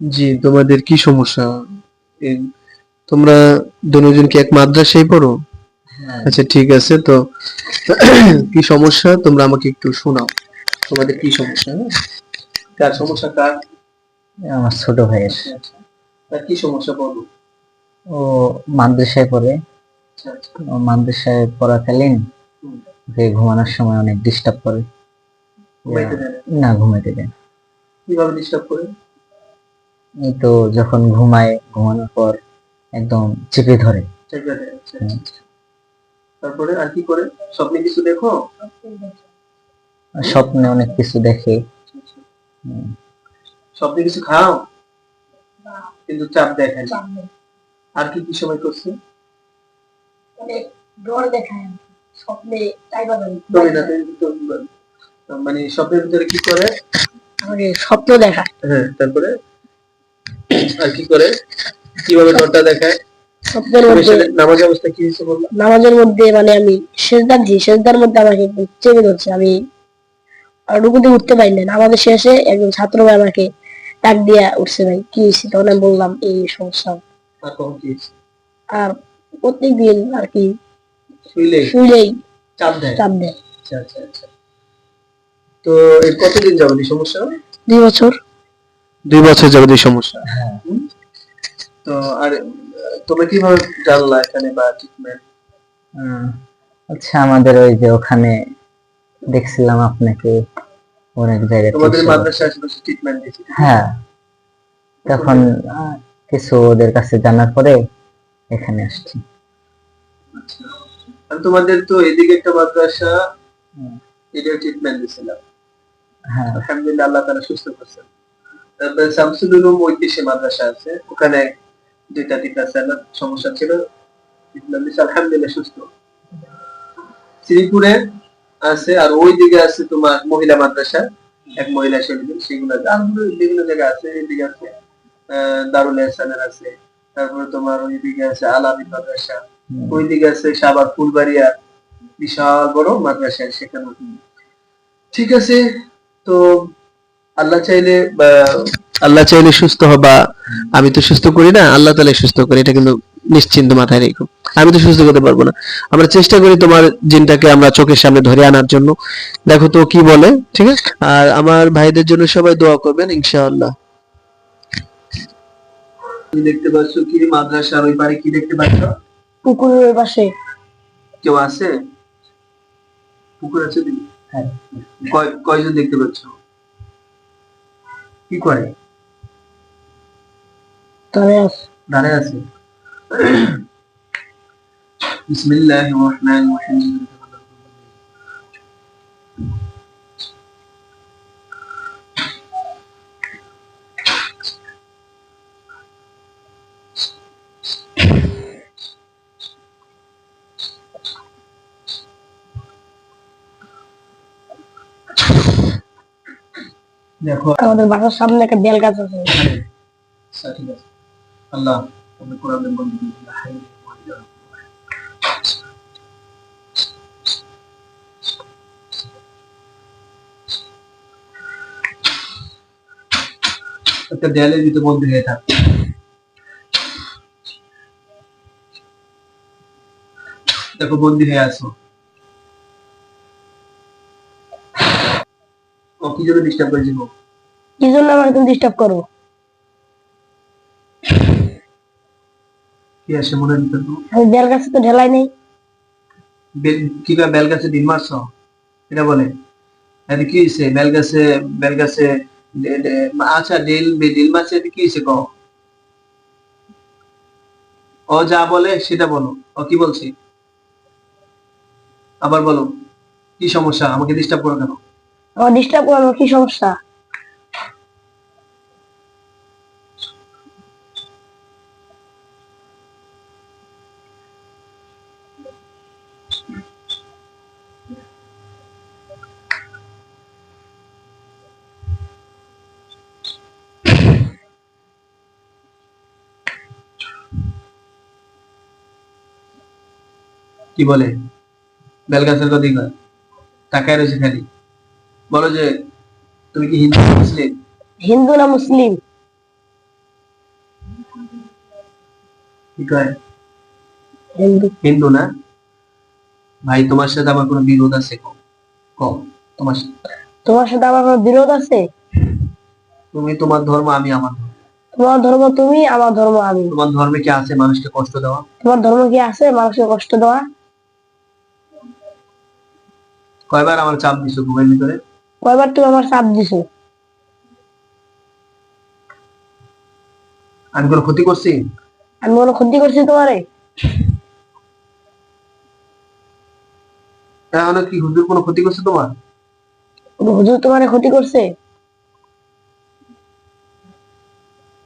জি তোমাদের কি সমস্যা? তোমরা দুজন কি এক মাদ্রাসায় পড়ো? হ্যাঁ। আচ্ছা ঠিক আছে তো কি সমস্যা? তোমরা আমাকে একটু শোনাও। তোমাদের কি সমস্যা হ্যাঁ? কার সমস্যা কার? আমার ছোট ভাইয়ের। তার কি সমস্যা বলো? ও মাদ্রাসায় পড়ে। আচ্ছা, আচ্ছা। মাদ্রাসায় পড়াকালীন। ওকে ঘুমানোর সময় অনেক ডিস্টার্ব করে। না। ঘুমাইতে দেয় কীভাবে ডিস্টার্ব করে? তো যখন ঘুমায় ঘুমানোর পর একদম চেপে ধরে। চেপে দেয়, আচ্ছা। আচ্ছা। তারপরে আর কি করে? স্বপ্নে কিছু দেখো? স্বপ্নে অনেক কিছু দেখে। স্বপ্নে কিছু খাও? কিন্তু চাপ দেখায় না। আর কি কি সময় করছে? মানে ডর দেখায় স্বপ্নে মানে স্বপ্নের ভিতরে কি করে? স্বপ্ন দেখায়। হ্যাঁ তারপরে? আর কি করে? কীভাবে ডরটা দেখায়? অবস্থা কি হয়েছে নামাজের মধ্যে মানে আমি সেজদার দিই সেজদার মধ্যে আমাকে চেপে ধরছে। আমি আর রুকুতে উঠতে পারি না। নামাজের শেষে একজন ছাত্র ভাই আমাকে ডাক দিয়া উঠছে ভাই কি হয়েছে? তখন আমি বললাম এই সমস্যা। আর প্রত্যেক দিন আর কি শুইলেই? চাপ দেয়? চাপ দেয়। আচ্ছা আচ্ছা আচ্ছা। তো এই কতদিন যাবে এই সমস্যা? দুই বছর। দুই বছর যাবে এই সমস্যা। হ্যাঁ? তো আর তোমরা কীভাবে জানলা এখানে বা ট্রিটমেন্ট আচ্ছা আমাদের ওই যে ওখানে দেখছিলাম আপনাকে অনেক জায়গায় তোমাদের মাদ্রাসা আশেপাশে ট্রিটমেন্ট দিয়েছে। হ্যাঁ তখন কিছু ওদের কাছে জানার পরে এখানে আসছি। আচ্ছা তোমাদের তো এদিকে একটা মাদ্রাসা হুম। এটা ট্রিটমেন্ট দিয়েছিলাম হ্যাঁ। আলহামদুলিল্লাহ আল্লাহ তারা সুস্থ করছেন তারপরে শামসুল উলুম ঐতিহ্য মাদ্রাসা আছে ওখানে দুইটা তিনটা স্যালার সমস্যা ছিল। আলহামদুলিল্লাহ সুস্থ। শ্রীপুরে আছে আর ওই দিকে আছে তোমার মহিলা মাদ্রাসা। এক মহিলা সেগুলো বিভিন্ন জায়গায় আছে আছে দারুল এহসানের আছে। তারপরে তোমার ওই দিকে আছে আলামিন মাদ্রাসা। ওই দিকে আছে সাবার ফুলবাড়িয়া বিশাল বড় মাদ্রাসা সেখানে। ঠিক আছে তো আল্লাহ চাইলে আল্লাহ চাইলে সুস্থ হবা। আমি তো সুস্থ করি না আল্লাহ তাআলা সুস্থ করে এটা কিন্তু নিশ্চিন্ত মাথায় রেখো। আমি তো সুস্থ করতে পারব না। আমরা চেষ্টা করি তোমার জিনটাকে আমরা চোখের সামনে ধরে আনার জন্য। দেখো তো কি বলে ঠিক আছে? আর আমার ভাইদের জন্য সবাই দোয়া করবেন ইনশাআল্লাহ। তুমি দেখতে পাচ্ছ কি মাদ্রাসার ওই পারে কি দেখতে পাচ্ছ? পুকুরের পাশে। কেউ আছে? পুকুর আছে হ্যাঁ। কয়জন দেখতে পাচ্ছ? কি করে? তবে আছে দাঁড়ায় আছে বিসমিল্লাহির রহমানির রহিম দেখো আমাদের বাসার সামনে একটা বেল গাছ আছে। আচ্ছা, ঠিক আছে। আল্লাহ তুমি কোরআনের বন্ধু একটা দেয়ালের ভিতরে বন্দি হয়ে থাক। দেখো, বন্দি হয়ে আছো। ও, কি জন্য ডিস্টার্ব করেছিল কি জন্য আমার ডিস্টার্ব করো? কি আসে মনের ভিতরে? আমি বেল গাছে তো ঢেলাই নেই। বেল- কীভাবে বেল গাছে ডিম মারছ? এটা বলে। এটা কি হয়েছে বেল গাছে বেল গাছে আচ্ছা ডিল ডিল মারছে এটা কি হয়েছে কও? ও যা বলে সেটা বলো। ও কি বলছে? আবার বলো। কি সমস্যা? আমাকে ডিস্টার্ব করো কেন? আমার ডিস্টার্ব করানোর কি সমস্যা? কি বলে? বেল গাছের কথা কয়? তাকায় রয়েছে খালি। বলো যে তুমি কি হিন্দু না মুসলিম? হিন্দু না মুসলিম? কি কয়? হিন্দু। হিন্দু না? ভাই তোমার সাথে আমার কোনো বিরোধ আছে কম তোমার সাথে। তোমার সাথে আমার কোনো বিরোধ আছে? তুমি তোমার ধর্ম আমি আমার ধর্ম। তোমার ধর্ম তুমি আমার ধর্ম আমি। তোমার ধর্মে কি আছে মানুষকে কষ্ট দেওয়া? তোমার ধর্ম কি আছে মানুষকে কষ্ট দেওয়া? কয়বার আমার চাপ দিছো ঘুমের ভিতরে? কয়বার তুমি আমার চাপ দিছো? আমি কোনো ক্ষতি করছি? আমি কোনো ক্ষতি করছি তোমারে? তাহলে কি হুজুর কোনো ক্ষতি করছে তোমার? হুজুর তোমারে ক্ষতি করছে?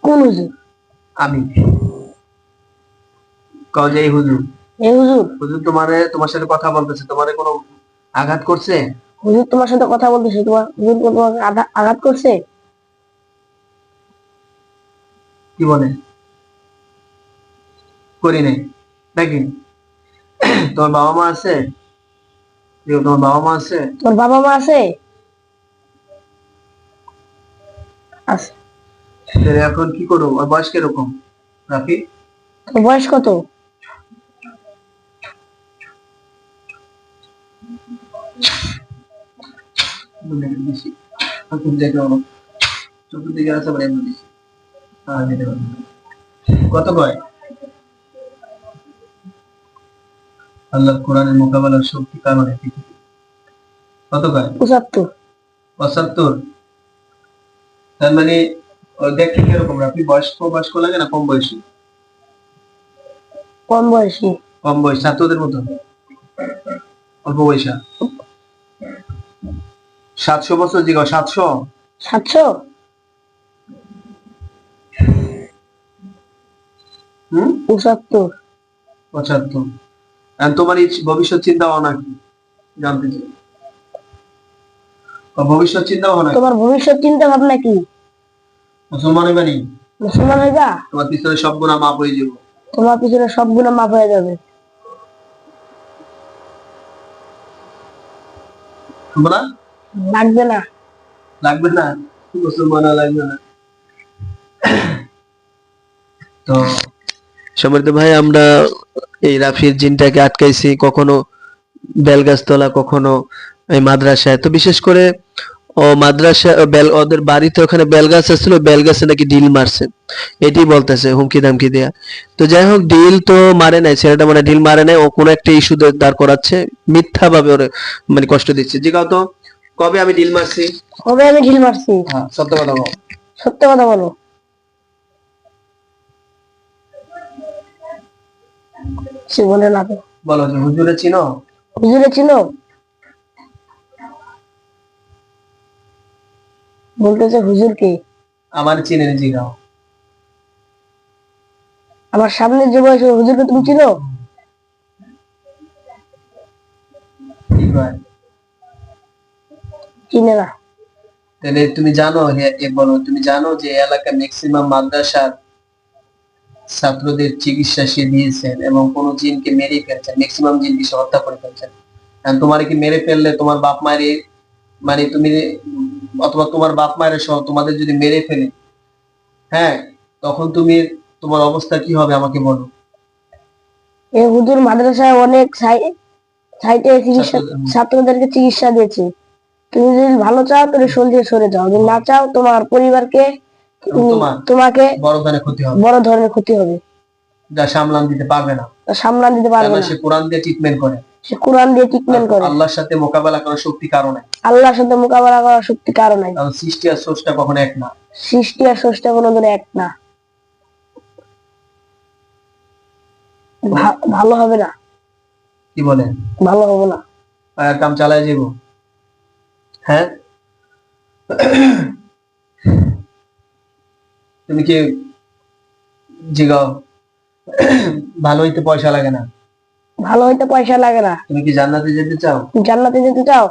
কোন হুজুর? আমি। এই হুজুর। এই হুজুর? হুজুর তোমারে তোমার সাথে কথা বলতেছে তোমারে কোনো আঘাত করছে? হুজুর তোমার সাথে কথা বলতেছে তোমার হুজুর তোমাকে আঘাত করছে? কি বলে? করি নাই। নাকি? তোমার বাবা মা আছে? যে তোমার বাবা মা আছে? তোর বাবা মা আছে? এখন কি করো আর বয়স কীরকম? রাফি? তোর বয়স কত? বেশি এখন দেখে চতুর্দিকে আছে আবার এমনি বেশি যেতে পারব কত কয়? আল্লাহ কোরআনের মোকাবেলার শক্তি কারণে পৃথিবী কত কয়? পঁচাত্তর। পঁচাত্তর? তার মানে দেখতে কীরকম আপনি বয়স্ক বয়স্ক লাগে না কম বয়সী? কম বয়সী। কম বয়স। ছাত্রদের মতো অল্প বয়সা? সাতশো বছর জিগো সাতশো? সাতশো? হুম? পঁচাত্তর। পঁচাত্তর। তোমার এই ভবিষ্যৎ চিন্তা ভাবনা কি? জানতে চাই। ভবিষ্যৎ চিন্তা ভাবনা তোমার ভবিষ্যৎ চিন্তা ভাবনা কি? মুসলমান হইবানি মুসলমান হইবা? তোমার পিছনে সব গুণা মাপ হয়ে যাব। তোমার পিছনে সব গুণা মাপ হয়ে যাবে। তোমরা লাগবে না। লাগবে না? মুসলমান লাগবে না। তো সমৃদ্ধ ভাই আমরা এই রাফির জিনটাকে আটকাইছি। কখনো বেলগাছতলা কখনো এই মাদ্রাসায়। তো বিশেষ করে ও মাদ্রাসা বেল ওদের বাড়িতে ওখানে বেলগাছ আসছিল বেলগাছে নাকি ডিল মারছে। এটি বলতেছে হুমকি দামকি দেয়া। তো যাই হোক ডিল তো মারে নাই। ছেলেটা মানে ডিল মারে নাই। ও কোনো একটা ইস্যু দাঁড় করাচ্ছে। মিথ্যা ভাবে ওরে মানে কষ্ট দিচ্ছে। জিগাও তো। কবে আমি ঢিল মারছি? কবে আমি ঢিল মারছি? হ্যাঁ সত্য কথা বল। সত্য কথা বলো। সে বলে না তো। বলো যে হুজুরে চিনো? হুজুরে চিনো? বলতেছে হুজুর কে? আমার চিনে জিগাও। আমার সামনে যে বয়স হুজুরকে তুমি চিনো কি কয়? চিনে না তাহলে তুমি জানো বলো তুমি জানো যে এই এলাকার ম্যাক্সিমাম মাদ্রাসার ছাত্রদের চিকিৎসা সে দিয়েছেন এবং কোন জিনকে মেরে ফেলছেন ম্যাক্সিমাম জিনকে সে হত্যা করে ফেলছেন তোমার কি মেরে ফেললে? তোমার বাপ মায়ের মানে তুমি অথবা তোমার বাপ মায়ের সহ তোমাদের যদি মেরে ফেলে হ্যাঁ তখন তুমি তোমার অবস্থা কি হবে আমাকে বলো। এই হুজুর মাদ্রাসায় অনেক সাইটে চিকিৎসা ছাত্রদেরকে চিকিৎসা দিয়েছে। তুমি যদি ভালো চাও তাহলে সরে সরে যাও। যদি না চাও তোমার পরিবারকে তোমাকে বড় ধরনের ক্ষতি হবে। বড় ধরনের ক্ষতি হবে। যা সামলান দিতে পারবে না। সামলান দিতে পারবে না। সে কোরআন দিয়ে ট্রিটমেন্ট করে। সে কোরআন দিয়ে ট্রিটমেন্ট করে। আল্লাহর সাথে মোকাবেলা করার শক্তি কারণে আল্লাহর সাথে মোকাবেলা করার শক্তি কারও নাই। কারণ সৃষ্টি আর সোর্সটা কখনো এক না। সৃষ্টি আর স্রষ্টা কোনোদিন এক না। ভালো হবে না। কি বলে ভালো হবে না। আর কাম চালায় যাব হ্যাঁ? তুমি কি জিগাও? ভালো হইতে পয়সা লাগে না। ভালো হইতে পয়সা লাগে না। তুমি কি জান্নাতে যেতে চাও? জান্নাতে যেতে চাও?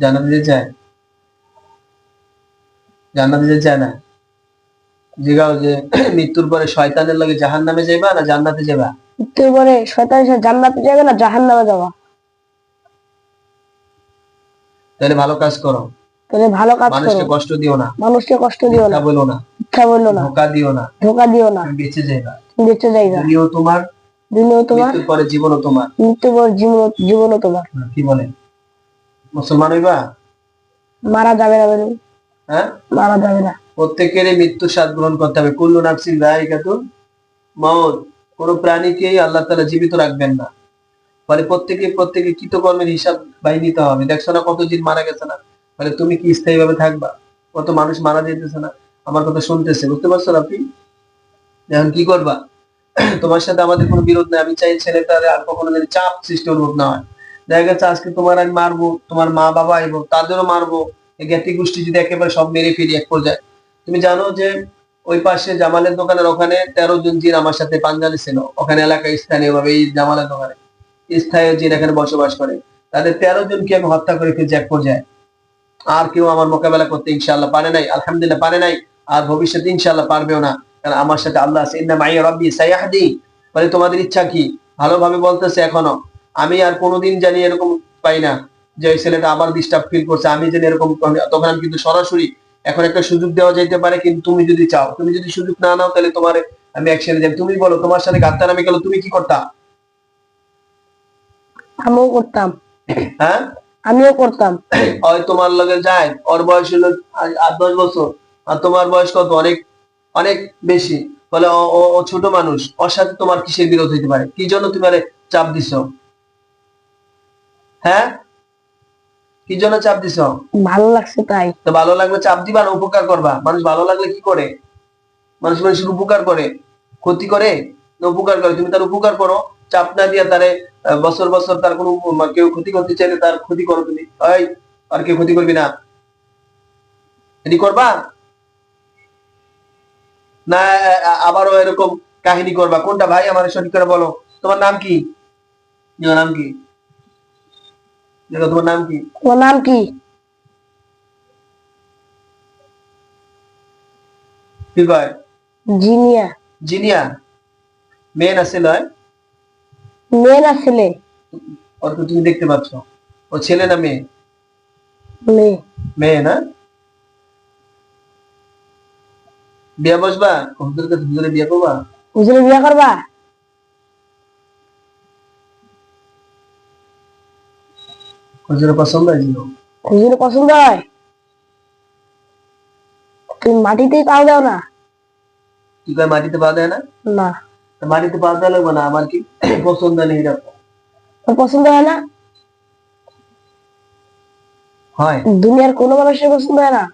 জান্নাতে যেতে চায়? জান্নাতে যেতে চায় না। জিগাও যে মৃত্যুর পরে শয়তানের লাগে জাহান নামে যাইবা না জান্নাতে যাবা মৃত্যুর পরে শয়তানের সাথে জান্নাতে যাবে না জাহান্নামে যাবা? তাহলে ভালো কাজ করো। তাহলে ভালো কাজ করো। মানুষকে কষ্ট দিও না। মানুষকে কষ্ট দিও না। বলো না। মিথ্যা বলল না। ধোকা দিও না। ধোকা দিও না। বেঁচে যাইবা। বেঁচে যাইবা। দুনিয়াও তোমার দুনিয়াও তোমার মৃত্যুর পরে জীবনও তোমার। পর জীবন জীবনও তোমার। কি বলেন মুসলমান হইবা? মারা যাবে না বলে। হ্যাঁ? মারা যাবে না। প্রত্যেকেরই মৃত্যু স্বাদ গ্রহণ করতে হবে। কুল্লু নাফসিন যায়িকাতুল মউত। কোন প্রাণীকেই আল্লাহ তাআলা জীবিত রাখবেন না। মানে প্রত্যেকে প্রত্যেকে কৃতকর্মের হিসাব বাই নিতে হবে। দেখছ না কত জিন মারা গেছে না? মানে তুমি কি স্থায়ী ভাবে থাকবা? কত মানুষ মারা যেতেছে না? আমার কথা শুনতেছে। বুঝতে পারছ না আপনি? এখন কি করবা? তোমার সাথে আমাদের কোনো বিরোধ নেই। আমি চাই ছেলেটার আর কখনো চাপ সৃষ্টি অনুভব না হয়। দেখা গেছে আজকে তোমার আমি মারবো, তোমার মা বাবা এবং তাদেরও মারবো। জ্ঞাতি গোষ্ঠী যদি একেবারে সব মেরে ফেলি এক পর্যায়ে। তুমি জানো যে ওই পাশে জামালের দোকানের ওখানে তেরো জন জিন আমার সাথে পাঞ্জালি ছিল। ওখানে এলাকায় স্থানীয় ভাবে এই জামালের দোকানে। স্থায়ী জিন এখানে বসবাস করে, তাদের তেরো জনকে আমি হত্যা করে ফেলছি এক পর্যায়ে। আর কেউ আমার মোকাবেলা করতে ইনশাআল্লাহ পারে নাই, আলহামদুলিল্লাহ পারে নাই, আর ভবিষ্যতে ইনশাআল্লাহ পারবেও না। কারণ আমার সাথে আল্লাহ আছে, ইন্না মাইয়া রব্বি সাইয়াহদি। বলে, তোমাদের ইচ্ছা কি? ভালোভাবে বলতেছে এখনও। আমি আর কোনোদিন জানি এরকম পাই না যে ওই ছেলেটা আবার ডিস্টার্ব ফিল করছে। আমি জানি এরকম তখন আমি কিন্তু সরাসরি এখন একটা সুযোগ দেওয়া যাইতে পারে, কিন্তু তুমি যদি চাও, তুমি যদি সুযোগ না নাও, তাহলে তোমার আমি একসাথে যাই। তুমি বলো, তোমার সাথে গাত্তার আমি গেল, তুমি কি করতা? আমিও করতাম। হ্যাঁ? আমিও করতাম। ওই তোমার লগে যায় ওর বয়স হলো আট দশ বছর। আর তোমার বয়স কত? অনেক অনেক বেশি। বলে ও- ছোট মানুষ ওর সাথে তোমার কিসের বিরোধ হইতে পারে? কি জন্য তুমি চাপ দিছ? হ্যাঁ? কি জন্য চাপ দিছ? ভালো লাগছে তাই। তো ভালো লাগলে চাপ দিবা না উপকার করবা? মানুষ ভালো লাগলে কি করে? মানুষ মানুষের উপকার করে? ক্ষতি করে? উপকার করে তুমি তার উপকার করো। চাপ না দিয়া তারে বছর বছর তার কোনো কেউ ক্ষতি করতে চাইলে তার ক্ষতি করো তুমি। ওই আর কেউ ক্ষতি করবি না। এটি করবা? না আবারও এরকম কাহিনী করবা। কোনটা ভাই? আমার সঠিক করে বলো। তোমার নাম কি? নাম কি? দেখো, তোমার নাম কি? তোমার নাম কি? কি কয়? জিনিয়া। জিনিয়া? মেয়ে না ছেলে হয় মেয়ে না ছেলে তুমি দেখতে পাচ্ছ। ও ছেলে না মেয়ে? মেয়ে। মেয়ে না? বিয়া বসবা? হুজুরের কাছে হুজুরে বিয়া করবা? হুজুরে বিয়া করবা? হুজুরে পছন্দ হয় হুজুরে পছন্দ হয়? তুমি মাটিতেই পাও দাও না। কি কয় মাটিতে পা দেয় না? না। তা মাটিতে পা দেওয়া লাগবে না আমার কি পছন্দ নেই এরকম? পছন্দ হয় না? হয়। দুনিয়ার কোনো মানুষের পছন্দ হয় না?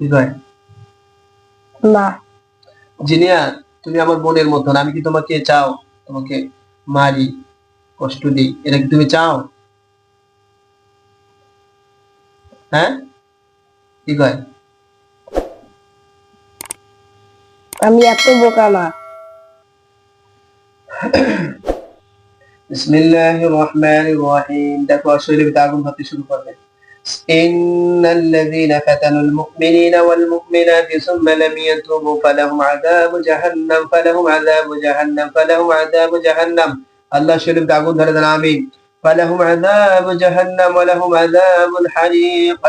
কি কয়? না। জিনিয়া তুমি আমার বোনের মতন আমি কি তোমাকে চাও? তোমাকে মারি কষ্ট দিই এটা কি তুমি চাও? হ্যাঁ? কি কয়? আমি এত বোকা না বিসমিল্লাহির রহমানির রহিম দেখো শরীরে ভিতরে আগুন ধরতে শুরু করবে إن الذين فتنوا المؤمنين والمؤمنات ثم لم يتوبوا فلهم عذاب جهنم فلهم عذاب جهنم فلهم عذاب جهنم الله شريف আগুন ধরে দেন আমিন فلهم عذاب جهنم ولهم عذاب الحريق